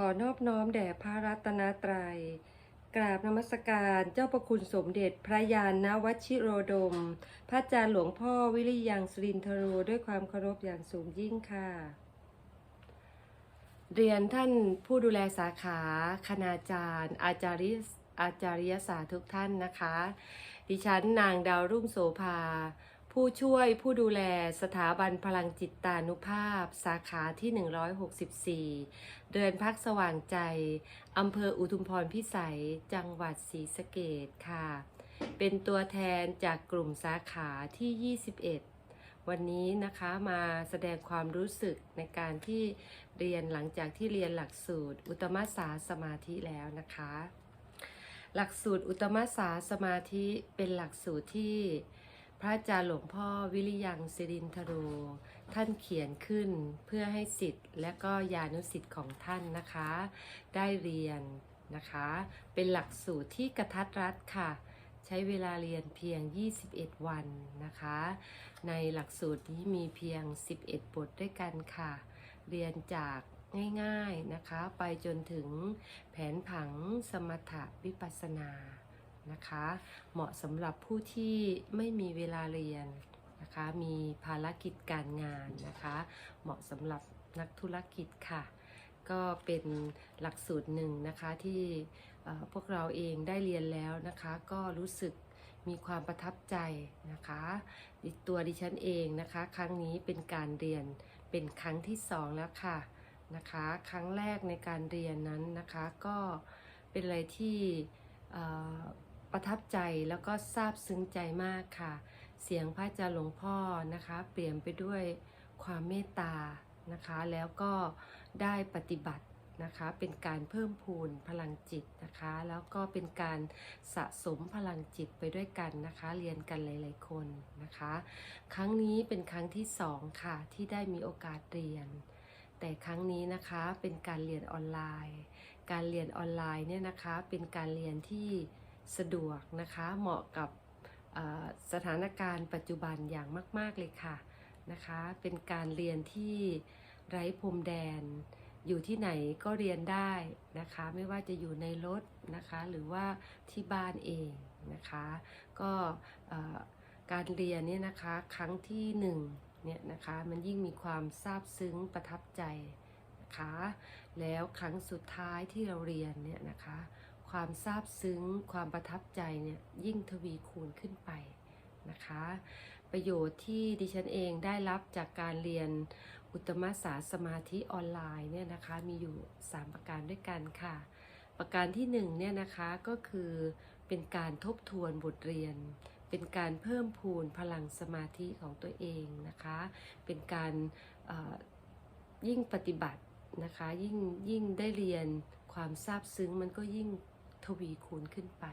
ขอนอบน้อมแด่พระรัตนตรัย กราบนมัสการเจ้าประคุณสมเด็จพระยานนวชิโรดม พระอาจารย์หลวงพ่อวิริยังสรินทโรด้วยความเคารพอย่างสูงยิ่งค่ะ เรียนท่านผู้ดูแลสาขาคณาจารย์ อาจารย์อาจารยศาสตร์ทุกท่านนะคะ ดิฉันนางดาวรุ่งโสภา ผู้ช่วยผู้ดูแลสถาบันพลังจิตตานุภาพ สาขาที่ 164 เดือนพักสว่างใจอำเภออุทุมพรพิสัย จังหวัดศรีสะเกดค่ะ เป็นตัวแทนจากกลุ่มสาขาที่ 21 วันนี้นะคะมาแสดงความรู้สึกในการที่เรียนหลังจากที่เรียนหลักสูตร อุตมสาสมาธิแล้วนะคะ หลักสูตรอุตมสาสมาธิเป็นหลักสูตรที่ พระอาจารย์หลวงพ่อวิริยังสิรินทโร ท่านเขียนขึ้นเพื่อให้สิทธิ์และก็ญาณุสิทธิ์ของท่านนะคะ ได้เรียนนะคะ เป็นหลักสูตรที่กระทัดรัดค่ะ ใช้เวลาเรียนเพียง 21 วันนะคะ ในหลักสูตรนี้มีเพียง 11 บทด้วยกันค่ะ เรียนจากง่ายๆนะคะ ไปจนถึงแผนผังสมถะวิปัสสนา นะคะ เหมาะสำหรับผู้ที่ไม่มีเวลาเรียนนะคะ มีภารกิจการงานนะคะ เหมาะสำหรับนักธุรกิจค่ะ ก็เป็นหลักสูตรหนึ่งนะคะที่พวกเราเองได้เรียนแล้วนะคะ ก็รู้สึกมีความประทับใจนะคะตัวดิฉันเองนะคะ ครั้งนี้เป็นการเรียนเป็นครั้งที่สองแล้วค่ะนะคะ ครั้งแรกในการเรียนนั้นนะคะก็เป็นอะไรที่ ประทับใจแล้วก็ซาบซึ้งใจมากค่ะ เสียงพระอาจารย์หลวงพ่อนะคะ เปลี่ยนไปด้วยความเมตตานะคะ แล้วก็ได้ปฏิบัตินะคะ เป็นการเพิ่มพูนพลังจิตนะคะ แล้วก็เป็นการสะสมพลังจิตไปด้วยกันนะคะ เรียนกันหลาย ๆ คนนะคะ ครั้งนี้เป็นครั้งที่สองค่ะที่ได้มีโอกาสเรียน แต่ครั้งนี้นะคะเป็นการเรียนออนไลน์ การเรียนออนไลน์เนี่ยนะคะเป็นการเรียนที่ สะดวกนะคะ เหมาะกับสถานการณ์ปัจจุบันอย่างมาก ๆ เลยค่ะนะคะ เป็นการเรียนที่ไร้พรมแดน อยู่ที่ไหนก็เรียนได้นะคะ ไม่ว่าจะอยู่ในรถนะคะ หรือว่าที่บ้านเองนะคะ ก็การเรียนเนี่ยนะคะครั้งที่หนึ่งเนี่ยนะคะมันยิ่งมีความซาบซึ้งประทับใจนะคะ แล้วครั้งสุดท้ายที่เราเรียนเนี่ยนะคะ ความซาบซึ้ง ความประทับใจเนี่ยยิ่งทวีคูณขึ้นไปนะคะ ประโยชน์ที่ดิฉันเองได้รับจากการเรียนอุตมสาสมาธิออนไลน์เนี่ยนะคะมีอยู่ 3 ประการด้วยกันค่ะ ประการที่1เนี่ยนะคะก็คือเป็นการทบทวนบทเรียน เป็นการเพิ่มพูนพลังสมาธิของตัวเองนะคะ เป็นการยิ่งปฏิบัตินะคะยิ่งยิ่งได้เรียนความซาบซึ้งมันก็ยิ่ง ทวีคูณขึ้นไป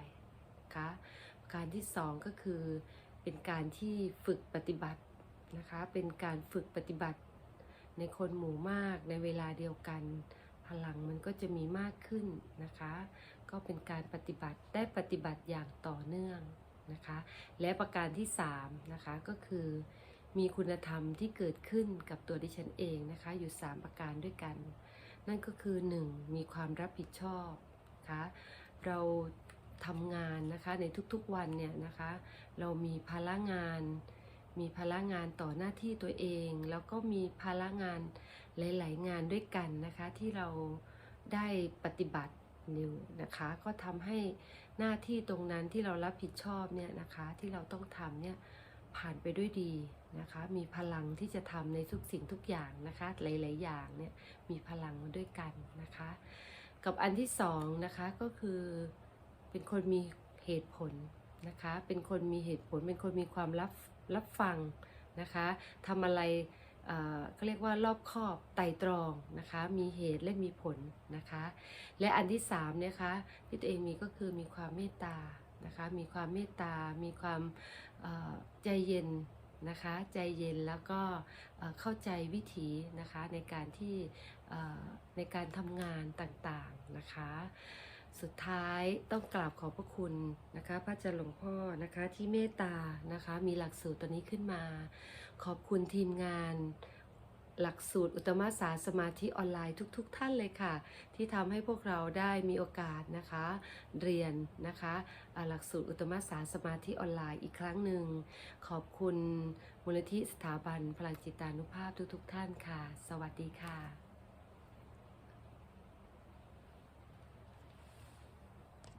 นะคะประการที่สองก็คือเป็นการที่ฝึกปฏิบัตินะคะเป็นการฝึกปฏิบัติในคนหมู่มากในเวลาเดียวกัน พลังมันก็จะมีมากขึ้นนะคะ ก็เป็นการปฏิบัติได้ปฏิบัติอย่างต่อเนื่องนะคะ และประการที่3นะคะก็คือมีคุณธรรมที่เกิดขึ้นกับตัวดิฉันเองนะคะ อยู่ 3 ประการด้วยกัน นั่นก็คือ 1. มีความรับผิดชอบนะคะ เราทำงานนะคะในทุกๆวันเนี่ยนะคะ เรามีภาระงาน มีภาระงานต่อหน้าที่ตัวเอง แล้วก็มีภาระงานหลาย ๆ งานด้วยกันนะคะที่เราได้ปฏิบัติอยู่นะคะก็ทำให้หน้าที่ตรงนั้นที่เรารับผิดชอบเนี่ยนะคะที่เราต้องทำเนี่ยผ่านไปด้วยดีนะคะ มีพลังที่จะทำในทุกสิ่งทุกอย่างนะคะ หลาย ๆ อย่างเนี่ยมีพลังมาด้วยกันนะคะ กับอันที่สองนะคะก็คือเป็นคนมีเหตุผลนะคะ เป็นคนมีเหตุผล เป็นคนมีความรับรับฟังนะคะทำอะไรเเขาเรียกว่ารอบคอบไตรตรองนะคะ มีเหตุและมีผลนะคะ และอันที่สามเนี่ยคะที่ตัวเองมีก็คือมีความเมตตานะคะ มีความเมตตา มีความใจเย็น นะคะ ใจเย็นแล้วก็เข้าใจวิธีนะคะในการที่ในการทำงานต่างๆนะคะ สุดท้ายต้องกราบขอบพระคุณนะคะพระอาจารย์หลวงพ่อนะคะที่เมตตานะคะมีหลักสูตรตัวนี้ขึ้นมา ขอบคุณทีมงาน หลักสูตรอุตตมสาสมาธิออนไลน์ทุกๆท่านเลยค่ะ ที่ทำให้พวกเราได้มีโอกาสนะคะ เรียนนะคะหลักสูตรอุตตมสาสมาธิออนไลน์อีกครั้งหนึ่ง ขอบคุณมูลนิธิสถาบันพลังจิตานุภาพทุกๆท่านค่ะ สวัสดีค่ะ